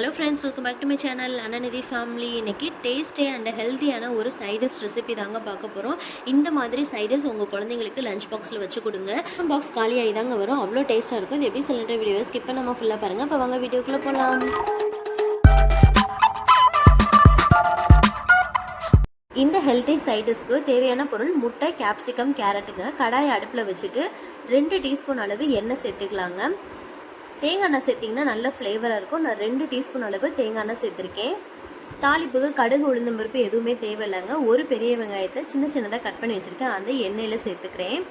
Hello friends welcome back to my channel Ananidhi family இன்னைக்கு டேஸ்டே and ஹெல்த்தியான ஒரு சைடஸ் ரெசிபி தாங்க பார்க்க போகிறோம் இந்த மாதிரி சைடஸ் உங்கள் குழந்தைங்களுக்கு லஞ்ச் பாக்ஸில் வச்சு கொடுங்க. பாக்ஸ் காலியாகி தாங்க வரும். அவ்வளோ டேஸ்ட்டாக இருக்கும். இது எப்படி சிலிண்டர் வீடியோ ஸ்கிப் பண்ணாமல் ஃபுல்லாக பாருங்கள் இப்போ வாங்க வீடியோக்குள்ளே போகலாம் இந்த ஹெல்த்தி சைடிஸ்க்கு தேவையான பொருள் முட்டை கேப்சிகம் கேரட்டுங்க கடாயை அடுப்பில் வச்சுட்டு ரெண்டு டீஸ்பூன் அளவு எண்ணெய் சேர்த்துக்கலாங்க. தேங்காய் எண்ணெய் சேர்த்திங்கன்னா நல்ல ஃப்ளேவராக இருக்கும். நான் ரெண்டு டீஸ்பூன் அளவு தேங்காய் எண்ணெய் சேர்த்துருக்கேன். தாளிப்புக்கு கடுகு உளுந்தம் பருப்பு எதுவுமே தேவையில்லைங்க. ஒரு பெரிய வெங்காயத்தை சின்ன சின்னதாக கட் பண்ணி வச்சுருக்கேன். அந்த எண்ணெயில் சேர்த்துக்கிறேன்.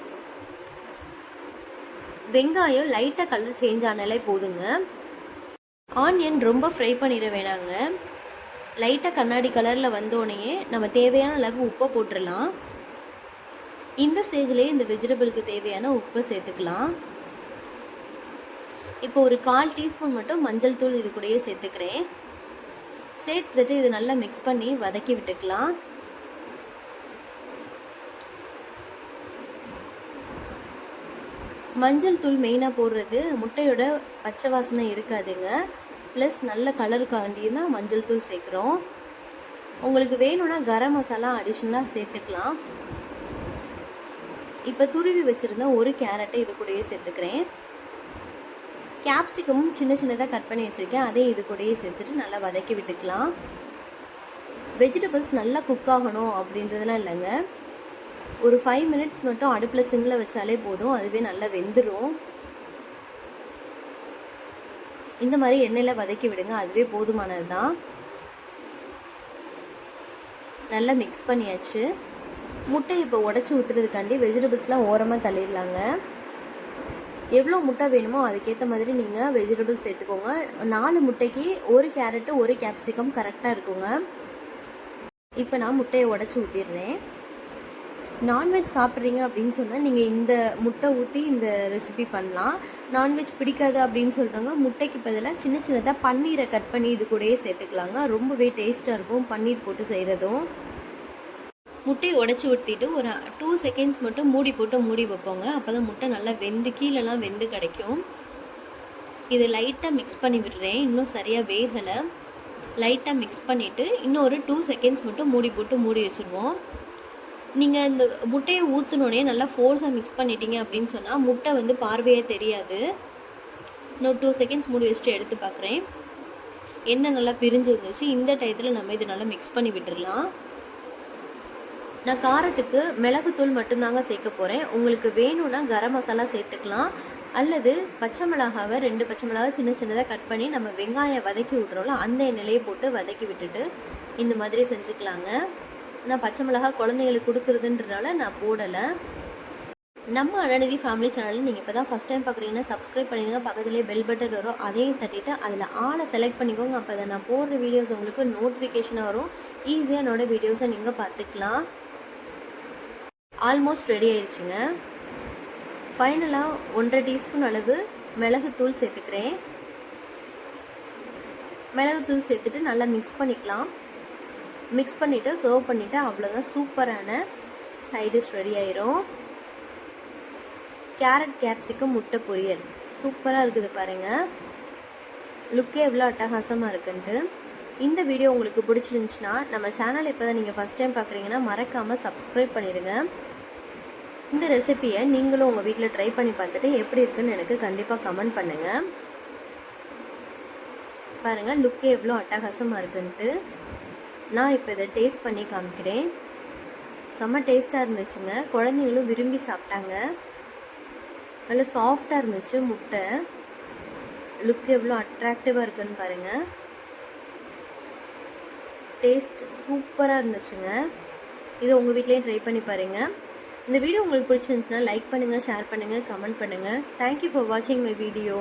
வெங்காயம் லைட்டாக கலர் சேஞ்ச் ஆனாலே போதுங்க. ஆனியன் ரொம்ப ஃப்ரை பண்ணிட வேணாங்க. லைட்டாக கண்ணாடி கலரில் வந்தோடனே நம்ம தேவையான அளவு உப்பை போட்டுடலாம். இந்த ஸ்டேஜ்லேயே இந்த வெஜிடபிளுக்கு தேவையான உப்பை சேர்த்துக்கலாம். இப்போ ஒரு கால் டீஸ்பூன் மட்டும் மஞ்சள் தூள் இது கூடயே சேர்த்துக்கிறேன். சேர்த்துட்டு இது நல்லா மிக்ஸ் பண்ணி வதக்கி விட்டுக்கலாம். மஞ்சள் தூள் மெயினாக போடுறது முட்டையோட பச்சை வாசனை இருக்காதுங்க. ப்ளஸ் நல்ல கலருக்காண்டியும் தான் மஞ்சள் தூள் சேர்க்குறோம். உங்களுக்கு வேணும்னா கரம் மசாலா அடிஷ்னலாக சேர்த்துக்கலாம். இப்போ துருவி வச்சுருந்த ஒரு கேரட்டை இது கூடயே சேர்த்துக்கிறேன். கேப்சிகமும் சின்ன சின்னதாக கட் பண்ணி வச்சுருக்கேன். அதே இது கூடயே சேர்த்துட்டு நல்லா வதக்கி விட்டுக்கலாம். வெஜிடபிள்ஸ் நல்லா குக் ஆகணும் அப்படின்றதுலாம் இல்லைங்க. ஒரு ஃபைவ் மினிட்ஸ் மட்டும் அடுப்பில் சிம்மில் வச்சாலே போதும். அதுவே நல்லா வெந்துடும் இந்த மாதிரி எண்ணெயில் வதக்கி விடுங்க. அதுவே போதுமானது தான் நல்லா மிக்ஸ் பண்ணியாச்சு. முட்டை இப்போ உடச்சி ஊற்றுறதுக்காண்டி வெஜிடபிள்ஸ்லாம் ஓரமாக தள்ளிடலாங்க. எவ்வளோ முட்டை வேணுமோ அதுக்கேற்ற மாதிரி நீங்கள் வெஜிடபிள்ஸ் சேர்த்துக்கோங்க. நாலு முட்டைக்கு ஒரு கேரட்டு ஒரு கேப்சிகம் கரெக்டாக இருக்குங்க. இப்போ நான் முட்டையை உடச்சி ஊற்றிடுறேன் நான்வெஜ் சாப்பிட்றீங்க அப்படின்னு சொன்னால் நீங்கள் இந்த முட்டை ஊற்றி இந்த ரெசிபி பண்ணலாம். நான்வெஜ் பிடிக்காது அப்படின்னு சொல்கிறவங்க முட்டைக்கு பதிலாக சின்ன சின்னதாக பன்னீரை கட் பண்ணி இது கூடயே சேர்த்துக்கலாங்க. ரொம்பவே டேஸ்ட்டாக இருக்கும் பன்னீர் போட்டு செய்கிறதும் முட்டையை உடச்சி ஊற்றிட்டு ஒரு டூ செகண்ட்ஸ் மட்டும் மூடி போட்டு மூடி வைப்போங்க. அப்போ தான் முட்டை நல்லா வெந்து கீழெல்லாம் வெந்து கிடைக்கும். இது லைட்டாக மிக்ஸ் பண்ணி விடுறேன். இன்னும் சரியாக வேகலை. லைட்டாக மிக்ஸ் பண்ணிவிட்டு இன்னும் ஒரு டூ செகண்ட்ஸ் மட்டும் மூடி போட்டு மூடி வச்சுருவோம். நீங்கள் இந்த முட்டையை ஊற்றினோடனே நல்லா ஃபோர்ஸாக மிக்ஸ் பண்ணிட்டீங்க அப்படின்னு சொன்னால் முட்டை வந்து பார்வையே தெரியாது. இன்னும் டூ செகண்ட்ஸ் மூடி வச்சுட்டு எடுத்து பார்க்குறேன் எண்ணெய் நல்லா பிரிஞ்சு வந்துச்சு இந்த டயத்தில் நம்ம இதை நல்லா மிக்ஸ் பண்ணி விட்டுடலாம் நான் காரத்துக்கு மிளகுத்தூள் மட்டும்தாங்க சேர்க்க போகிறேன் உங்களுக்கு வேணும்னா கரம் மசாலா சேர்த்துக்கலாம். அல்லது பச்சை மிளகாவை ரெண்டு பச்சை மிளகா சின்ன சின்னதாக கட் பண்ணி நம்ம வெங்காயம் வதக்கி விட்றோம்ல அந்த எண்ணெயிலேயே போட்டு வதக்கி விட்டுட்டு இந்த மாதிரி செஞ்சுக்கலாங்க. நான் பச்சை மிளகா குழந்தைங்களுக்கு கொடுக்குறதுன்றனால நான் போடலை. நம்ம அழநிதி ஃபேமிலி சேனலில் நீங்கள் இப்போ தான் ஃபஸ்ட் டைம் பார்க்குறீங்கன்னா சப்ஸ்கிரைப் பண்ணிடுங்க. பக்கத்துலேயே பெல் பட்டன் வரும். அதையும் தட்டிட்டு அதில் ஆளை செலக்ட் பண்ணிக்கோங்க. அப்போ அதை நான் போடுற வீடியோஸ் உங்களுக்கு நோட்டிஃபிகேஷனாக வரும். ஈஸியாக என்னோடய வீடியோஸை நீங்கள் பார்த்துக்கலாம். ஆல்மோஸ்ட் ரெடி ஆயிடுச்சுங்க ஃபைனலாக ஒன்றரை டீஸ்பூன் அளவு மிளகுத்தூள் சேர்த்துக்கிறேன். மிளகுத்தூள் சேர்த்துட்டு நல்லா மிக்ஸ் பண்ணிக்கலாம். மிக்ஸ் பண்ணிவிட்டு சர்வ் பண்ணிவிட்டு அவ்வளோதான் சூப்பரான சைடிஷ் ரெடி ஆயிரும். கேரட் கேப்சிக்கம் முட்டை பொரியல். சூப்பராக இருக்குது பாருங்கள் லுக்கே எவ்வளோ அட்டகாசமாக இருக்குன்ட்டு. இந்த வீடியோ உங்களுக்கு பிடிச்சிருந்துச்சுன்னா நம்ம சேனல் இப்போ தான் நீங்கள் ஃபஸ்ட் டைம் பார்க்குறீங்கன்னா மறக்காமல் சப்ஸ்கிரைப் பண்ணிடுங்க இந்த ரெசிப்பியை நீங்களும் உங்கள் வீட்டில் ட்ரை பண்ணி பார்த்துட்டு எப்படி இருக்குன்னு எனக்கு கண்டிப்பாக கமெண்ட் பண்ணுங்கள் பாருங்கள் லுக்கே எவ்வளோ அட்டகாசமாக இருக்குன்ட்டு. நான் இப்போ இதை டேஸ்ட் பண்ணி காமிக்கிறேன். செம்ம டேஸ்ட்டாக இருந்துச்சுங்க. குழந்தைங்களும் விரும்பி சாப்பிட்டாங்க. நல்லா சாஃப்டாக இருந்துச்சு முட்டை. லுக் எவ்வளோ அட்ராக்டிவாக இருக்குன்னு பாருங்கள் டேஸ்ட் சூப்பராக இருந்துச்சுங்க. இதை உங்கள் வீட்லேயும் ட்ரை பண்ணி பாருங்கள் இந்த வீடியோ உங்களுக்கு பிடிச்சிருந்துச்சுன்னா லைக் பண்ணுங்கள் ஷேர் பண்ணுங்கள் கமெண்ட் பண்ணுங்கள் தேங்க்யூ ஃபார் வாட்சிங் மை வீடியோ